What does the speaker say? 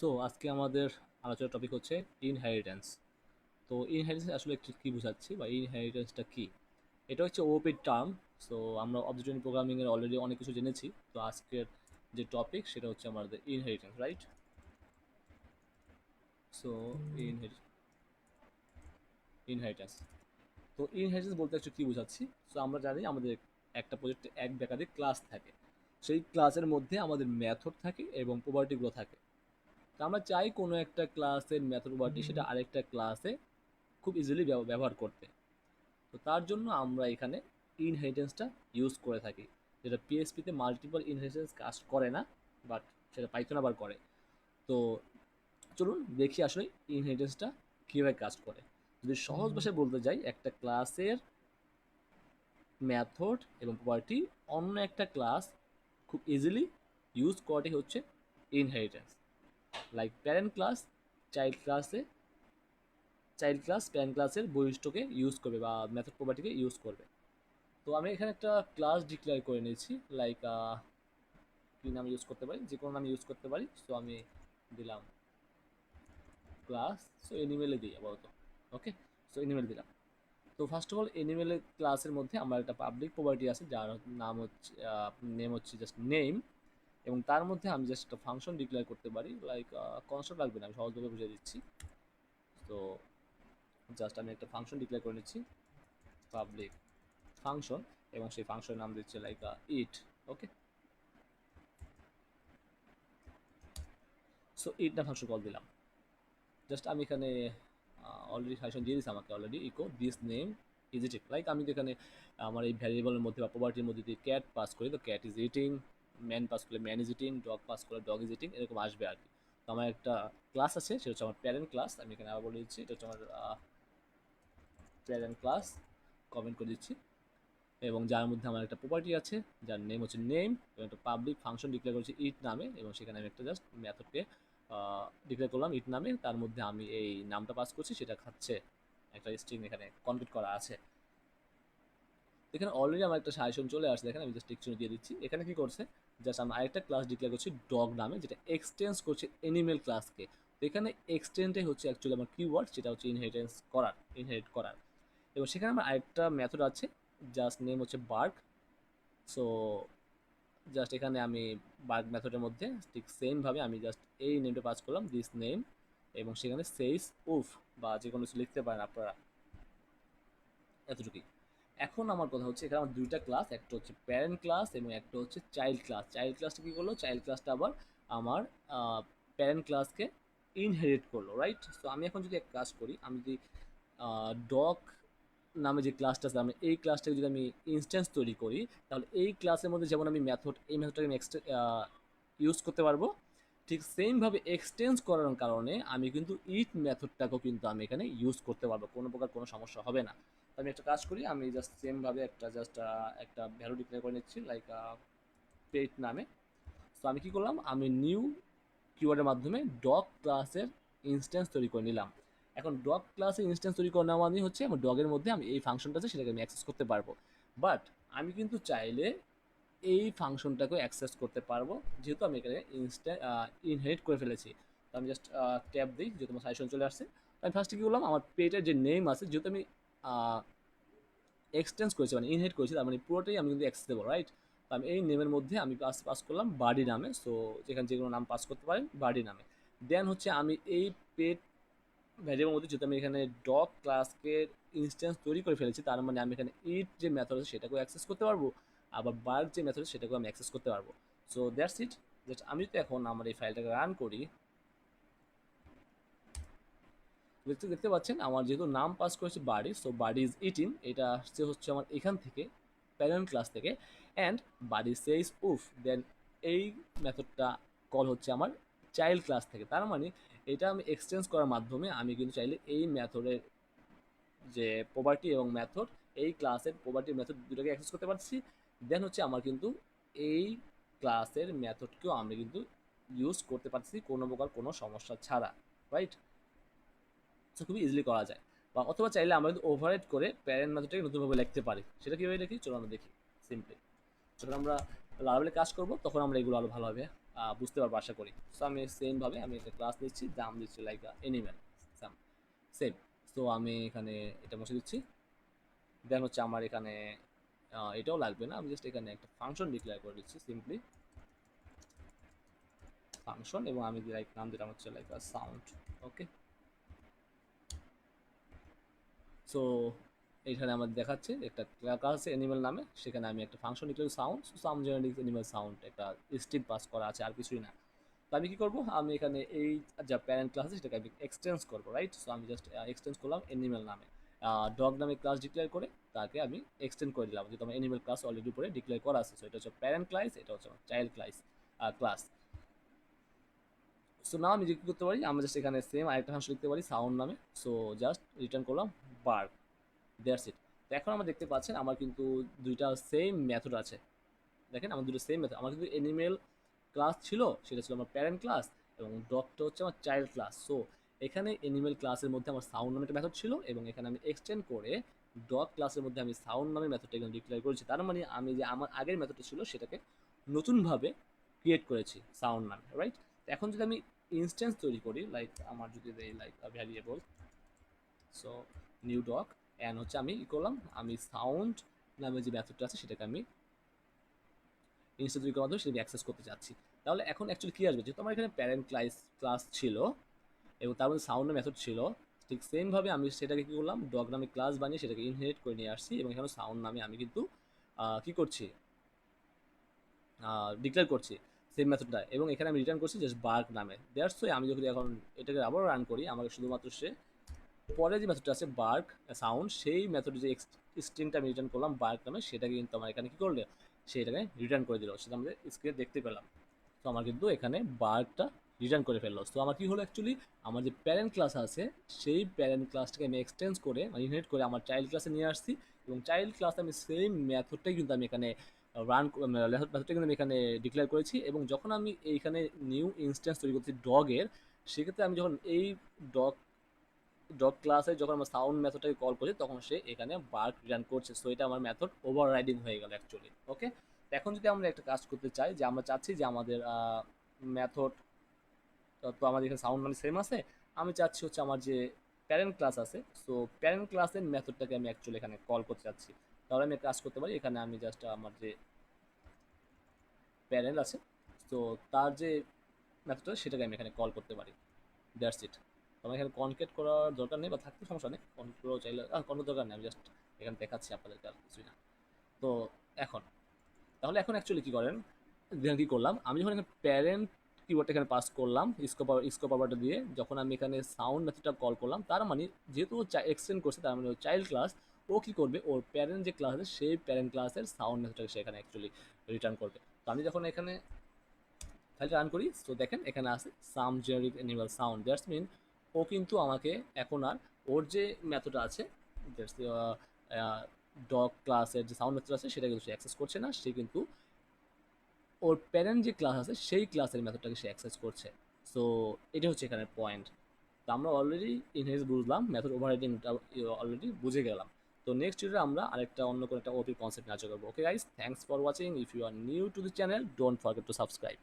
So আজকে আমাদের আলোচনার টপিক হচ্ছে ইনহেরিটেন্স তো ইনহেরিটেন্স আসলে কি- কি বোঝাচ্ছি বা ইনহেরিটেন্সটা কি? এটা হচ্ছে ওপের টার্ম সো আমরা অবজেক্টিভ প্রোগ্রামিংয়ের অলরেডি অনেক কিছু জেনেছি। তো আজকের যে টপিক সেটা হচ্ছে আমাদের ইনহেরিটেন্স রাইট সো ইনহেরিটেন্স তো ইনহেরিটেন্স বলতে একটু কী বোঝাচ্ছি? সো আমরা জানি আমাদের একটা প্রজেক্টে এক বা একাধিক ক্লাস থাকে। সেই ক্লাসের মধ্যে আমাদের মেথড থাকে এবং প্রপার্টিগুলো থাকে। তো আমরা চাই কোনো একটা ক্লাসের মেথড প্রপার্টি সেটা আরেকটা ক্লাসে খুব ইজিলি ব্যবহার করতে। তো তার জন্য আমরা এখানে ইনহেরিটেন্সটা ইউজ করে থাকি। যেটা পিএসপিতে মাল্টিপল ইনহেরিটেন্স কাজ করে না বাট সেটা পাইথন আবার করে। তো চলুন দেখি আসলে ইনহেরিটেন্সটা কীভাবে কাজ করে। যদি সহজ ভাষায় বলতে যাই একটা ক্লাসের মেথড এবং প্রপার্টি অন্য একটা ক্লাস খুব ইজিলি ইউজ করাটাই হচ্ছে inheritance like parent class child ক্লাসে চাইল্ড ক্লাস প্যারেন্ট ক্লাসের বৈশিষ্ট্যকে ইউজ করবে বা মেথড প্রপার্টিকে ইউজ করবে। তো আমি এখানে একটা ক্লাস ডিক্লেয়ার করে নিয়েছি। লাইক কী নাম ইউজ করতে পারি? যে কোনো নাম ইউজ করতে পারি। সো আমি দিলাম ক্লাস সো এনিমেলে দিই আপাতত। ওকে সো এনিমেল দিলাম। তো ফার্স্ট অফ অল এনিমেলের ক্লাসের মধ্যে আমার একটা পাবলিক প্রপার্টি আছে, যার নাম হচ্ছে নেম হচ্ছে জাস্ট নেম এবং তার মধ্যে আমি জাস্ট একটা ফাংশন ডিক্লেয়ার করতে পারি লাইক কনসেপ্ট লাগবে না, আমি সহজভাবে বুঝিয়ে দিচ্ছি। তো জাস্ট আমি একটা ফাংশন ডিক্লেয়ার করে নিচ্ছি পাবলিক ফাংশন এবং সেই ফাংশনের নাম দিচ্ছে like it okay so it না ফাংশন কল দিলাম। জাস্ট আমি এখানে অলরেডি সাজেশন দিয়ে দিয়েছে আমাকে already echo this name is it like আমি তো এখানে আমার এই ভ্যারিয়েবলের মধ্যে বা প্রপার্টির মধ্যে যদি ক্যাট পাস করি, তো cat is eating man pass করলে man is eating dog pass করলে ডগ ইজ ইটিং এরকম আসবে আর কি। তো আমার একটা ক্লাস আছে, সেটা হচ্ছে আমার প্যারেন্ট ক্লাস আমি এখানে আবার বলে দিচ্ছি, এটা হচ্ছে আমার প্যারেন্ট ক্লাস কমেন্ট করে দিচ্ছি। এবং যার মধ্যে আমার একটা প্রপার্টি আছে, যার নেম হচ্ছে নেম এবং একটা পাবলিক ফাংশন ডিক্লেয়ার করেছি ইট নামে, এবং সেখানে আমি একটা জাস্ট মেথডকে ডিক্লেয়ার করলাম ইট নামে, তার মধ্যে আমি এই নামটা পাস করছি, সেটা খাচ্ছে, একটা স্ট্রিং এখানে কমপ্লিট করা আছে। এখানে অলরেডি আমার একটা সাজেশন চলে আসছে, দেখেন আমি জাস্ট টিকচুনি দিয়ে দিচ্ছি। এখানে কি করছে? জাস্ট আমি আরেকটা ক্লাস ডিক্লেয়ার করছি ডগ নামে, যেটা এক্সটেন্স করছে এনিমেল ক্লাসকে তো এখানে এক্সটেন্ডে হচ্ছে অ্যাকচুয়ালি আমার কিওয়ার্ড সেটা হচ্ছে ইনহেরিটেন্স করার ইনহেরিট করার। এবং সেখানে আমার আরেকটা মেথড আছে জাস্ট নেম হচ্ছে বার্ক সো জাস্ট এখানে আমি বার্ক মেথডের মধ্যে ঠিক সেমভাবে আমি জাস্ট এই নেমটা পাস করলাম দিস নেম এবং সেখানে সেইস উফ বা যে কোনো কিছু লিখতে পারেন আপনারা। এতটুকুই। এখন আমার কথা হচ্ছে, এখানে আমার দুইটা ক্লাস একটা হচ্ছে প্যারেন্ট ক্লাস এবং একটা হচ্ছে চাইল্ড ক্লাস চাইল্ড ক্লাসটা কী করল? চাইল্ড ক্লাসটা আবার আমার প্যারেন্ট ক্লাসকে ইনহেরিট করল রাইট সো আমি এখন যদি এক কাজ করি, আমি যদি ডগ নামে যে ক্লাসটা আছে, আমি এই ক্লাসটাকে যদি আমি ইনস্ট্যান্স তৈরি করি, তাহলে এই ক্লাসের মধ্যে যেমন আমি মেথড এই মেথডটাকে আমি ইউজ করতে পারব ঠিক সেমভাবে এক্সটেন্স করার কারণে আমি কিন্তু ইট মেথডটাকেও কিন্তু আমি এখানে ইউজ করতে পারব। কোনো প্রকার কোনো সমস্যা হবে না। আমি একটা কাজ করি, আমি জাস্ট সেমভাবে একটা জাস্ট একটা ভ্যালু ডিক্লেয়ার করে নিচ্ছি লাইক পেট নামে। তো আমি কি করলাম, আমি নিউ কিওয়ার্ডের মাধ্যমে ডগ ক্লাসের ইনস্ট্যান্স তৈরি করে নিলাম। এখন ডগ ক্লাসের ইনস্ট্যান্স তৈরি করে নেওয়া মানে হচ্ছে আমার ডগের মধ্যে আমি এই ফাংশনটা আছে, সেটাকে আমি অ্যাক্সেস করতে পারব। বাট আমি কিন্তু চাইলে এই ফাংশনটাকে অ্যাক্সেস করতে পারব। যেহেতু আমি এখানে ইনস্টা ইনহেরিট করে ফেলেছি। তো আমি জাস্ট ট্যাব দিই, যেহেতু আমার সাজেশন চলে আসছে। আমি ফার্স্টে কী করলাম, আমার পেটের যে নেম আছে, যেহেতু আমি এক্সটেন্স করেছি মানে ইনহেরিট করেছি, তার মানে পুরোটাই আমি কিন্তু অ্যাক্সেস দেবো রাইট তো আমি এই নেমের মধ্যে আমি পাস পাস করলাম বাডি নামে। সো যেখানে যে কোনো নাম পাস করতে পারেন বাডি নামে। দেন হচ্ছে আমি এই পেট ভ্যারিয়েবলের মধ্যে, যেহেতু আমি এখানে ডগ ক্লাসকে ইনস্ট্যান্স তৈরি করে ফেলেছি, তার মানে আমি এখানে ইট যে মেথড আছে, সেটাকেও অ্যাক্সেস করতে পারব। আবার বার্ক যে মেথড সেটাকেও আমি অ্যাক্সেস করতে পারব। সো দ্যাটস ইট জাস্ট আমি যদি এখন আমার এই ফাইলটাকে রান করি, দেখতে দেখতে পাচ্ছেন আমার যেহেতু নাম পাস করেছে বাড়ি সো বাড়ি ইজ ইটিন এটা আসছে হচ্ছে আমার এখান থেকে প্যারেন্ট ক্লাস থেকে অ্যান্ড বাড়ি সেইস উফ দেন এই মেথডটা কল হচ্ছে আমার চাইল্ড ক্লাস থেকে। তার মানে এটা আমি এক্সচেঞ্জ করার মাধ্যমে আমি কিন্তু চাইলে এই মেথডের যে প্রপার্টি এবং মেথড এই ক্লাসের প্রপার্টি মেথড দুটোকে অ্যাক্সেস করতে পারছি। দেন হচ্ছে আমার কিন্তু এই ক্লাসের মেথডকেও আমি কিন্তু ইউজ করতে পারছি কোনো প্রকার কোনো সমস্যা ছাড়া রাইট সো খুবই ইজিলি করা যায়। বা অথবা চাইলে আমরা কিন্তু ওভাররাইড করে প্যারেন্ট মেথডটাকে নতুনভাবে লিখতে পারি। সেটা কীভাবে লিখি? চলো আমরা দেখি সিম্পলি যখন আমরা লারাবেলে কাজ করব, তখন আমরা এগুলো আরও ভালোভাবে বুঝতে পারব আশা করি। সো আমি সেমভাবে আমি একটা ক্লাস নিচ্ছি দাম দিচ্ছি like animal some same so আমি এখানে এটা মুছে দিচ্ছি। দেন হচ্ছে আমার এখানে এটাও লাগবে না। আমি জাস্ট এখানে একটা ফাংশন ডিক্লেয়ার করে দিচ্ছি সিম্পলি ফাংশন এবং আমি লাইক নাম দিলাম হচ্ছে লাইক সাউন্ড ওকে সো এখানে আমাদের দেখাচ্ছে একটা ক্লাস আছে অ্যানিমেল নামে। সেখানে আমি একটা function declare sound sound generic animal sound একটা স্ট্রিং পাস করা আছে, আর কিছুই না। তো আমি কি করব? আমি এখানে এই যা প্যারেন্ট ক্লাস আছে, সেটাকে আমি এক্সটেন্স করব রাইট সো আমি জাস্ট এক্সটেন্স করলাম অ্যানিমেল নামে। ডগ নামে ক্লাস ডিক্লেয়ার করে তাকে আমি এক্সটেন্ড করে দিলাম। যেহেতু আমার অ্যানিমেল ক্লাস অলরেডি উপরে ডিক্লেয়ার করা আছে সো এটা হচ্ছে প্যারেন্ট ক্লাস এটা হচ্ছে চাইল্ড ক্লাস ক্লাস সো না আমি কী করতে পারি, আমরা জাস্ট এখানে সেম আরেকটা ফাংশন লিখতে পারি সাউন্ড নামে। সো জাস্ট রিটার্ন করলাম বার্ক দ্যাটস ইট তো এখন আমরা দেখতে পাচ্ছেন আমার কিন্তু দুইটা সেম মেথড আছে। দেখেন আমার দুটো সেম মেথড আমার কিন্তু এনিমেল ক্লাস ছিল, সেটা ছিল আমার প্যারেন্ট ক্লাস এবং ডগটা হচ্ছে আমার চাইল্ড ক্লাস সো এখানে এনিমেল ক্লাসের মধ্যে আমার সাউন্ড নামে একটা মেথড ছিল এবং এখানে আমি এক্সটেন্ড করে ডগ ক্লাসের মধ্যে আমি সাউন্ড নামে মেথডটা এখানে ডিক্লেয়ার করেছি। তার মানে আমি যে আমার আগের মেথডটা ছিল সেটাকে নতুনভাবে ক্রিয়েট করেছি সাউন্ড নামে রাইট এখন যদি আমি ইনস্ট্যান্স তৈরি করি লাইক আমার যদি দেই like variable so new dog and হচ্ছে আমি ই করলাম, আমি সাউন্ড নামে যে মেথডটা আছে সেটাকে আমি ইনস্ট্যান্স তৈরি করার মাধ্যমে সেটা অ্যাক্সেস করতে চাচ্ছি তাহলে এখন অ্যাকচুয়ালি কী আসবে? যেহেতু আমার এখানে প্যারেন্ট ক্লাস ক্লাস ছিল এবং তার মধ্যে সাউন্ড মেথড ছিল। ঠিক সেমভাবে আমি সেটাকে কী করলাম ডগ নামে ক্লাস বানিয়ে সেটাকে ইনহেরিট করে নিয়ে আসছি এবং এখানে সাউন্ড নামে আমি কিন্তু কী করছি? ডিক্লেয়ার করছি সেম মেথডটা এবং এখানে আমি রিটার্ন করছি জাস্ট বার্ক নামে। দ্যাটস ওই আমি যদি এখন এটাকে আবার রান করি, আমাকে শুধুমাত্র সে পরে যে মেথডটা আছে বার্ক সাউন্ড সেই মেথড যে স্ট্রিংটা আমি রিটার্ন করলাম বার্ক নামে, সেটাকে কিন্তু আমার এখানে কী করলে? সেটাকে রিটার্ন করে দিল। সেটা আমাদের স্ক্রিনে দেখতে পেলাম। তো আমার কিন্তু এখানে বার্কটা রিটার্ন করে ফেলল। তো আমার কী হলো অ্যাকচুয়ালি আমার যে প্যারেন্ট ক্লাস আছে, সেই প্যারেন্ট ক্লাসটাকে আমি এক্সটেন্স করে মানে ইনহেরিট করে আমার চাইল্ড ক্লাসে নিয়ে আসছি এবং চাইল্ড ক্লাসে আমি সেম ম্যাথডটাই কিন্তু আমি এখানে রান মেথডটা কিন্তু আমি এখানে ডিক্লেয়ার করেছি এবং যখন আমি এইখানে নিউ ইনস্ট্যান্স তৈরি করছি ডগের সেক্ষেত্রে আমি যখন এই ডগ ডগ ক্লাসে যখন আমার সাউন্ড মেথডটাকে কল করছি, তখন সে এখানে বার্ক রিটার্ন করছে। সো এটা আমার মেথড ওভার রাইডিং হয়ে গেল অ্যাকচুয়ালি ওকে এখন যদি আমরা একটা কাজ করতে চাই, যে আমরা চাচ্ছি যে আমাদের মেথড তো আমাদের এখানে সাউন্ড মানে সেম আছে। আমি চাচ্ছি হচ্ছে আমার যে প্যারেন্ট ক্লাস আছে সো প্যারেন্ট ক্লাসের মেথডটাকে আমি অ্যাকচুয়ালি এখানে কল করতে চাচ্ছি। তাহলে আমি কাজ করতে পারি, এখানে আমি জাস্ট আমার যে প্যারেন্ট আছে তো তার যে মেথডটা সেটাকে আমি এখানে কল করতে পারি। দ্যাটস ইট আমার এখানে কনকেট করার দরকার নেই বা থাকতে সমস্যা নেই। কন্ট্রোল চাইলে কোনো দরকার নেই, আমি জাস্ট এখানে দেখাচ্ছি আপনাদেরকে আর কিছুই না। তো এখন, তাহলে এখন অ্যাকচুয়ালি কী করেন? কী করলাম, আমি যখন এখানে প্যারেন্ট কিবোর্ডটা এখানে পাস করলাম স্কোপ স্কোপ পাওয়ারটা দিয়ে। যখন আমি এখানে সাউন্ড মেথডটা কল করলাম, তার মানে যেহেতু ও এক্সটেন্ড করছে, তার মানে ও চাইল্ড ক্লাস ও কী করবে? ওর প্যারেন্ট যে ক্লাস আছে, সেই প্যারেন্ট ক্লাসের সাউন্ড মেথডটাকে সে এখানে অ্যাকচুয়ালি রিটার্ন করবে। তো আমি যখন এখানে তাহলে রান করি, তো দেখেন এখানে আছে some generic animal sound that's mean ও কিন্তু আমাকে এখন আর ওর যে মেথড আছে ডগ ক্লাসের যে সাউন্ড মেথড আছে, সেটা কিন্তু সে অ্যাক্সেস করছে না। সে কিন্তু ওর প্যারেন্ট যে ক্লাস আছে, সেই ক্লাসের মেথডটাকে সে অ্যাক্সেস করছে। সো এটা হচ্ছে এখানে পয়েন্ট তো আমরা অলরেডি ইনহেজ বুঝলাম মেথড ওভার রাইডিংটা অলরেডি বুঝে গেলাম। তো নেক্সট ভিডিওতে আমরা আরেকটা অন্য কোনো একটা ওপি কনসেপ্ট নাচ করব। Okay guys thanks for watching if you are new to the channel don't forget to subscribe